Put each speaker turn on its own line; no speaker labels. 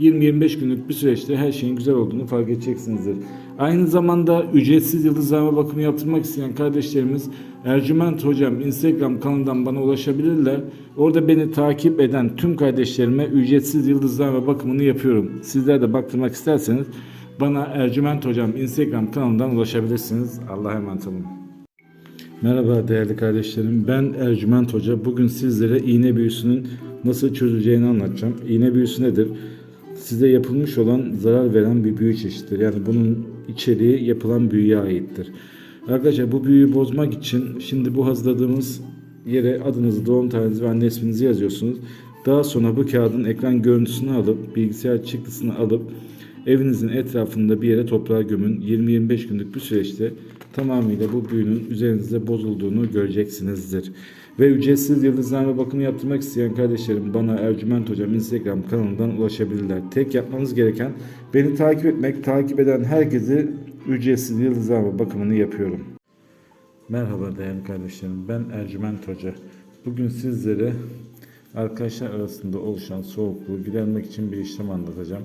20-25 günlük bir süreçte her şeyin güzel olduğunu fark edeceksinizdir. Aynı zamanda ücretsiz yıldızlama bakımı yaptırmak isteyen kardeşlerimiz Ercüment Hocam Instagram kanalından bana ulaşabilirler. Orada beni takip eden tüm kardeşlerime ücretsiz yıldızlama bakımını yapıyorum. Sizler de baktırmak isterseniz bana Ercüment Hocam Instagram kanalından ulaşabilirsiniz. Allah'a emanet olun. Merhaba değerli kardeşlerim. Ben Ercüment Hoca. Bugün sizlere iğne büyüsünün nasıl çözüleceğini anlatacağım. İğne büyüsü nedir? Size yapılmış olan zarar veren bir büyü çeşididir. Yani bunun içeriği yapılan büyüye aittir. Arkadaşlar bu büyüyü bozmak için şimdi bu hazırladığımız yere adınızı, doğum tarihinizi ve anne isminizi yazıyorsunuz. Daha sonra bu kağıdın ekran görüntüsünü alıp, bilgisayar çıktısını alıp evinizin etrafında bir yere toprağa gömün. 20-25 günlük bir süreçte tamamıyla bu büyünün üzerinizde bozulduğunu göreceksinizdir. Ve ücretsiz yıldızlama bakımı yaptırmak isteyen kardeşlerim bana Ercüment Hocam Instagram kanalından ulaşabilirler. Tek yapmanız gereken beni takip etmek, takip eden herkesi ücretsiz yıldızlama bakımını yapıyorum. Merhaba değerli kardeşlerim. Ben Ercüment Hoca. Bugün sizlere arkadaşlar arasında oluşan soğukluğu gidermek için bir işlem anlatacağım.